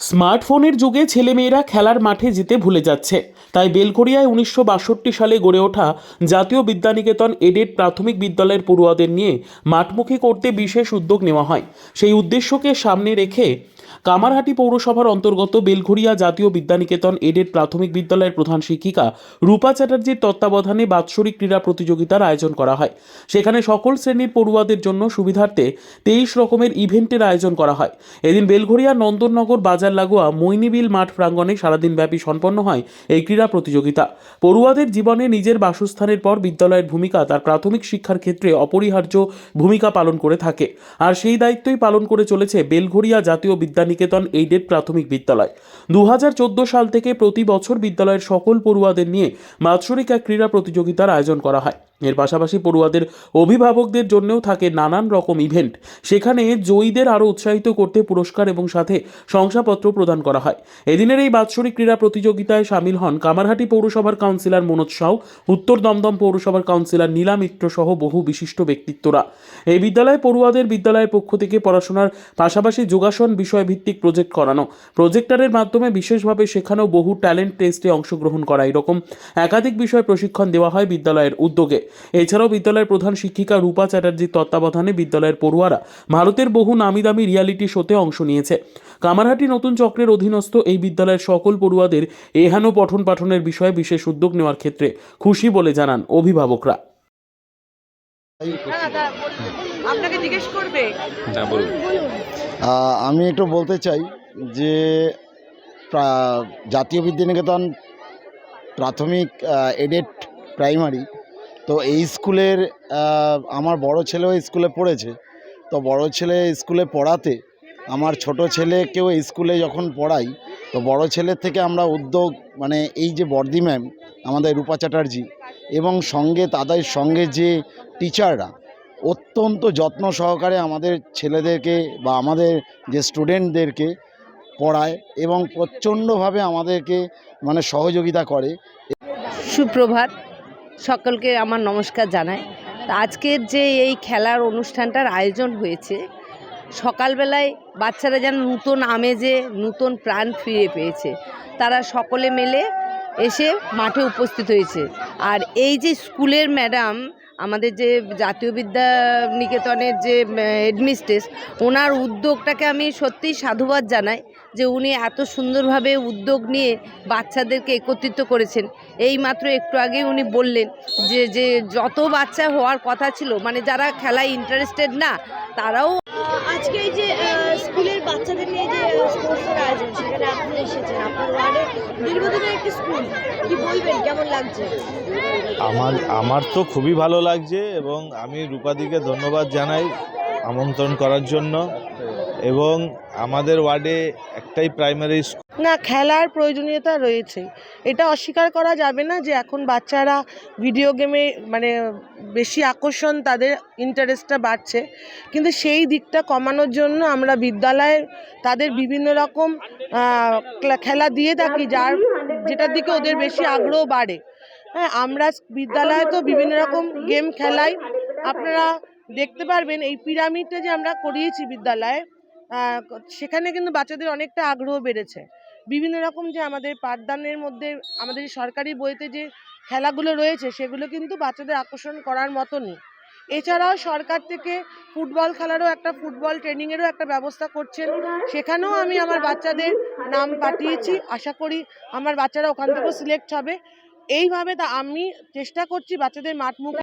স্মার্টফোনের যুগে ছেলেমেয়েরা খেলার মাঠে যেতে ভুলে যাচ্ছে। তাই বেলঘরিয়ায় উনিশশো বাষট্টি সালে গড়ে ওঠা জাতীয় বিদ্যানিকেতন এডেড প্রাথমিক বিদ্যালয়ের পড়ুয়াদের নিয়ে মাঠমুখী করতে বিশেষ উদ্যোগ নেওয়া হয়। সেই উদ্দেশ্যকে সামনে রেখে কামারহাটি পৌরসভার অন্তর্গত বেলঘরিয়া জাতীয় বিদ্যানিকেতন এডেড প্রাথমিক বিদ্যালয়ের প্রধান শিক্ষিকা রূপা চ্যাটার্জির তত্ত্বাবধানে বাৎসরিক ক্রীড়া প্রতিযোগিতার আয়োজন করা হয়। সেখানে সকল শ্রেণির পড়ুয়াদের জন্য সুবিধার্থে তেইশ রকমের ইভেন্টের আয়োজন করা হয়। এদিন বেলঘরিয়া নন্দননগর বাজার লাগোয়া মৈনিবিল মাঠ প্রাঙ্গণে সারাদিন ব্যাপী সম্পন্ন হয় এই ক্রীড়া প্রতিযোগিতা। পড়ুয়াদের জীবনে নিজের বাসস্থানের পর বিদ্যালয়ের ভূমিকা, তার প্রাথমিক শিক্ষার ক্ষেত্রে অপরিহার্য ভূমিকা পালন করে থাকে। আর সেই দায়িত্বই পালন করে চলেছে বেলঘরিয়া জাতীয় বিদ্যানিকেতন এইডেড প্রাথমিক বিদ্যালয়। দু হাজার চোদ্দ সাল থেকে প্রতি বছর বিদ্যালয়ের সকল পড়ুয়াদের নিয়ে বাৎসরিক এক ক্রীড়া প্রতিযোগিতার আয়োজন করা হয়। এর পাশাপাশি পড়ুয়াদের অভিভাবকদের জন্যও থাকে নানান রকম ইভেন্ট সেখানে জয়ীদের আরও উৎসাহিত করতে পুরস্কার এবং সাথে শংসাপত্র প্রদান করা হয়। এদিনের এই বাৎসরিক ক্রীড়া প্রতিযোগিতায় সামিল হন কামারহাটি পৌরসভার কাউন্সিলর মনোজ সাউ, উত্তর দমদম পৌরসভার কাউন্সিলর নীলা মিত্র সহ বহু বিশিষ্ট ব্যক্তিত্বরা। এই বিদ্যালয়ে পড়ুয়াদের বিদ্যালয়ের পক্ষ থেকে পড়াশোনার পাশাপাশি যোগাসন বিষয়ভিত্তিক প্রজেক্ট করানো। প্রজেক্টারের মাধ্যমে বিশেষভাবে শেখানো বহু ট্যালেন্ট টেস্টে অংশগ্রহণ করা এরকম। একাধিক বিষয় প্রশিক্ষণ দেওয়া হয় বিদ্যালয়ের উদ্যোগে। এছাড়াও বিদ্যালয়ের প্রধান শিক্ষিকা রূপা চ্যাটার্জির তত্ত্বাবধানে বিদ্যালয়ের পড়ুয়ারা ভারতের বহু নামি দামি রিয়ালিটি শোতে অংশ নিয়েছে। কামারহাটি নতুন চক্রের অধীনস্থ এই বিদ্যালয়ের সকল পড়ুয়াদের এহেন পঠন পাঠনের বিষয়ে বিশেষ উদ্যোগ নেওয়ার ক্ষেত্রে খুশি বলে জানান অভিভাবকরা। বলবে। আপনাকে জিজ্ঞেস করবে। হ্যাঁ বলুন। আমি একটু বলতে চাই যে জাতীয় বিদ্যানিকেতন প্রাথমিক এডেড প্রাইমারি তো এই স্কুলের আমার বড় ছেলেও স্কুলে পড়েছে তো বড় ছেলে স্কুলে পড়াতে আমার ছোট ছেলেকেও এই স্কুলে যখন পড়াই তো বড় ছেলের থেকে আমরা উদ্যোগ মানে এই যে বর্দি ম্যাম আমাদের রূপা চ্যাটার্জি এবং সঙ্গে তাদের সঙ্গে যে টিচাররা অত্যন্ত যত্ন সহকারে আমাদের ছেলেদেরকে বা আমাদের যে স্টুডেন্টদেরকে পড়ায় এবং প্রচণ্ডভাবে আমাদেরকে মানে সহযোগিতা করে। সুপ্রভাত, সকলকে আমার নমস্কার জানাই। আজকের যে এই খেলার অনুষ্ঠানটার আয়োজন হয়েছে, সকালবেলায় বাচ্চারা যেন নূতন আমেজে নূতন প্রাণ ফিরে পেয়েছে। তারা সকলে মিলে এসে মাঠে উপস্থিত হয়েছে। আর এই যে স্কুলের ম্যাডাম আমাদের যে জাতীয় বিদ্যা নিকেতনের যে হেডমিস্ট্রেস ওনার উদ্যোগটাকে আমি সত্যিই সাধুবাদ জানাই যে উনি এত সুন্দরভাবে উদ্যোগ নিয়ে বাচ্চাদেরকে একত্রিত করেছেন। এই মাত্র একটু আগে উনি বললেন যে যে যত বাচ্চা হওয়ার কথা ছিল মানে যারা খেলায় ইন্টারেস্টেড না, তারাও আজকে এই যে স্কুলের বাচ্চাদের নিয়ে স্পোর্টসের আয়োজন সেখানে আপনি এসেছেন। আপনার ওয়ার্ডে দীর্ঘদিনের একটি স্কুল, কি বলবেন? কেমন লাগছে? আমার আমার তো খুবই ভালো লাগছে এবং আমি রূপাদিকে ধন্যবাদ জানাই আমন্ত্রণ করার জন্য এবং আমাদের ওয়ার্ডে একটাই প্রাইমারি না, খেলার প্রয়োজনীয়তা রয়েছে। এটা অস্বীকার করা যাবে না যে এখন বাচ্চারা ভিডিও গেমে মানে বেশি আকর্ষণ, তাদের ইন্টারেস্টটা বাড়ছে। কিন্তু সেই দিকটা কমানোর জন্য আমরা বিদ্যালয়ে তাদের বিভিন্ন রকম খেলা দিয়ে থাকি, যার যেটার দিকে ওদের বেশি আগ্রহ বাড়ে। হ্যাঁ আমরা বিদ্যালয়ে তো বিভিন্ন রকম গেম খেলাই। আপনারা দেখতে পারবেন, এই পিরামিডটা যে আমরা করিয়েছি বিদ্যালয়ে সেখানে কিন্তু বাচ্চাদের অনেকটা আগ্রহ বেড়েছে। বিভিন্ন রকম যে আমাদের পাঠদানের মধ্যে আমাদের সরকারি বইতে যে খেলাগুলো রয়েছে, সেগুলো কিন্তু বাচ্চাদের আকর্ষণ করার মতনই। এছাড়াও সরকার থেকে ফুটবল খেলারও একটা ফুটবল ট্রেনিংয়েরও একটা ব্যবস্থা করছেন। সেখানেও আমি আমার বাচ্চাদের নাম পাঠিয়েছি। আশা করি আমার বাচ্চারা ওখান থেকেও সিলেক্ট হবে। এইভাবে তা আমি চেষ্টা করছি বাচ্চাদের মাঠমুখ